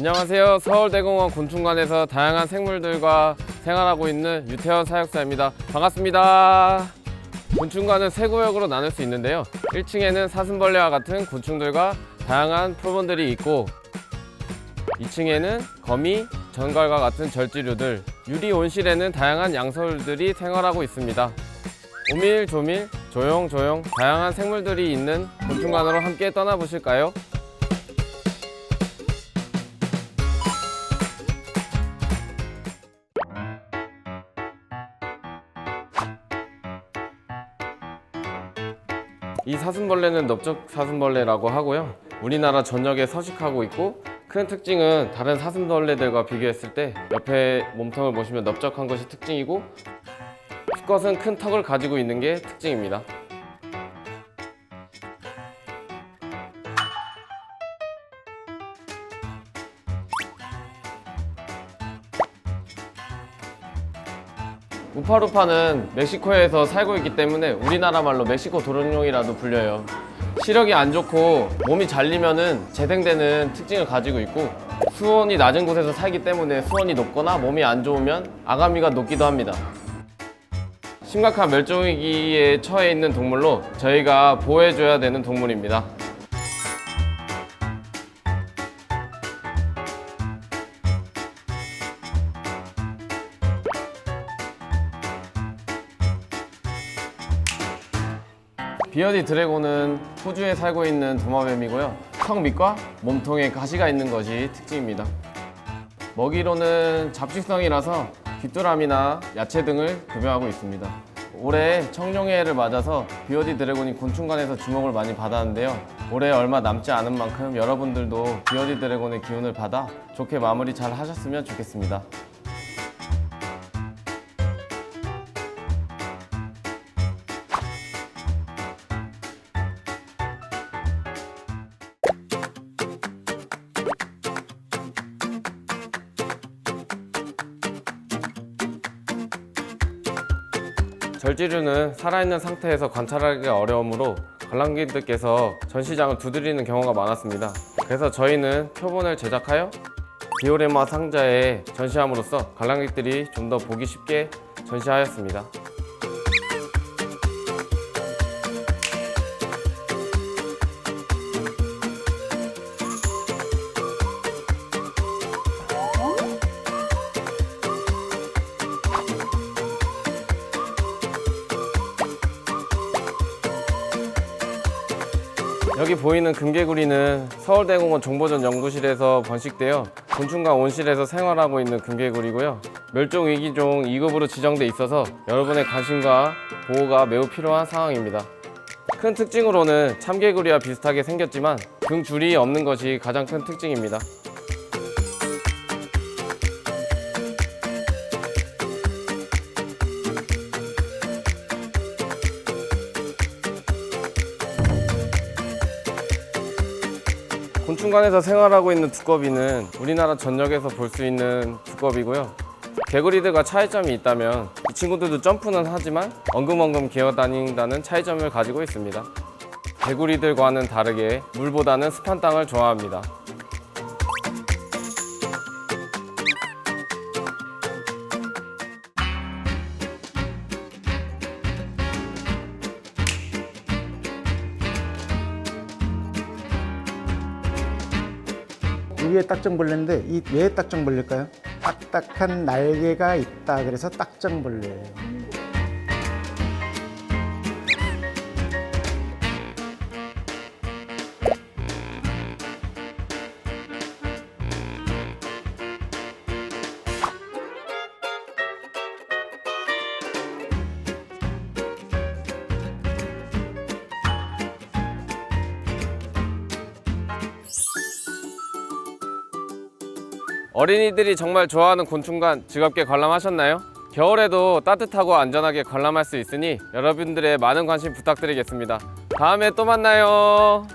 안녕하세요. 서울대공원 곤충관에서 다양한 생물들과 생활하고 있는 유태원 사육사입니다. 반갑습니다. 곤충관은 세 구역으로 나눌 수 있는데요. 1층에는 사슴벌레와 같은 곤충들과 다양한 표본들이 있고 2층에는 거미, 전갈과 같은 절지류들, 유리 온실에는 다양한 양서류들이 생활하고 있습니다. 오밀조밀, 조용조용 다양한 생물들이 있는 곤충관으로 함께 떠나보실까요? 이 사슴벌레는 넓적 사슴벌레라고 하고요. 우리나라 전역에 서식하고 있고 큰 특징은 다른 사슴벌레들과 비교했을 때 옆에 몸통을 보시면 넓적한 것이 특징이고 수컷은 큰 턱을 가지고 있는 게 특징입니다. 우파루파는 멕시코에서 살고 있기 때문에 우리나라 말로 멕시코 도롱뇽이라도 불려요. 시력이 안 좋고 몸이 잘리면은 재생되는 특징을 가지고 있고 수온이 낮은 곳에서 살기 때문에 수온이 높거나 몸이 안 좋으면 아가미가 높기도 합니다. 심각한 멸종위기에 처해 있는 동물로 저희가 보호해줘야 되는 동물입니다. 비어디 드래곤은 호주에 살고 있는 도마뱀이고요. 턱 밑과 몸통에 가시가 있는 것이 특징입니다. 먹이로는 잡식성이라서 귀뚜라미나 야채 등을 급여하고 있습니다. 올해 청룡해를 맞아서 비어디 드래곤이 곤충관에서 주목을 많이 받았는데요. 올해 얼마 남지 않은 만큼 여러분들도 비어디 드래곤의 기운을 받아 좋게 마무리 잘 하셨으면 좋겠습니다. 절지류는 살아있는 상태에서 관찰하기가 어려우므로 관람객들께서 전시장을 두드리는 경우가 많았습니다. 그래서 저희는 표본을 제작하여 디오레마 상자에 전시함으로써 관람객들이 좀 더 보기 쉽게 전시하였습니다. 여기 보이는 금개구리는 서울대공원 정보전 연구실에서 번식되어 곤충과 온실에서 생활하고 있는 금개구리고요. 멸종위기종 2급으로 지정돼 있어서 여러분의 관심과 보호가 매우 필요한 상황입니다. 큰 특징으로는 참개구리와 비슷하게 생겼지만 등 줄이 없는 것이 가장 큰 특징입니다. 곤충관에서 생활하고 있는 두꺼비는 우리나라 전역에서 볼 수 있는 두꺼비고요. 개구리들과 차이점이 있다면 이 친구들도 점프는 하지만 엉금엉금 기어다닌다는 차이점을 가지고 있습니다. 개구리들과는 다르게 물보다는 습한 땅을 좋아합니다. 이게 딱정벌레인데 이 왜 딱정벌레일까요? 딱딱한 날개가 있다 그래서 딱정벌레예요. 어린이들이 정말 좋아하는 곤충관 즐겁게 관람하셨나요? 겨울에도 따뜻하고 안전하게 관람할 수 있으니 여러분들의 많은 관심 부탁드리겠습니다. 다음에 또 만나요.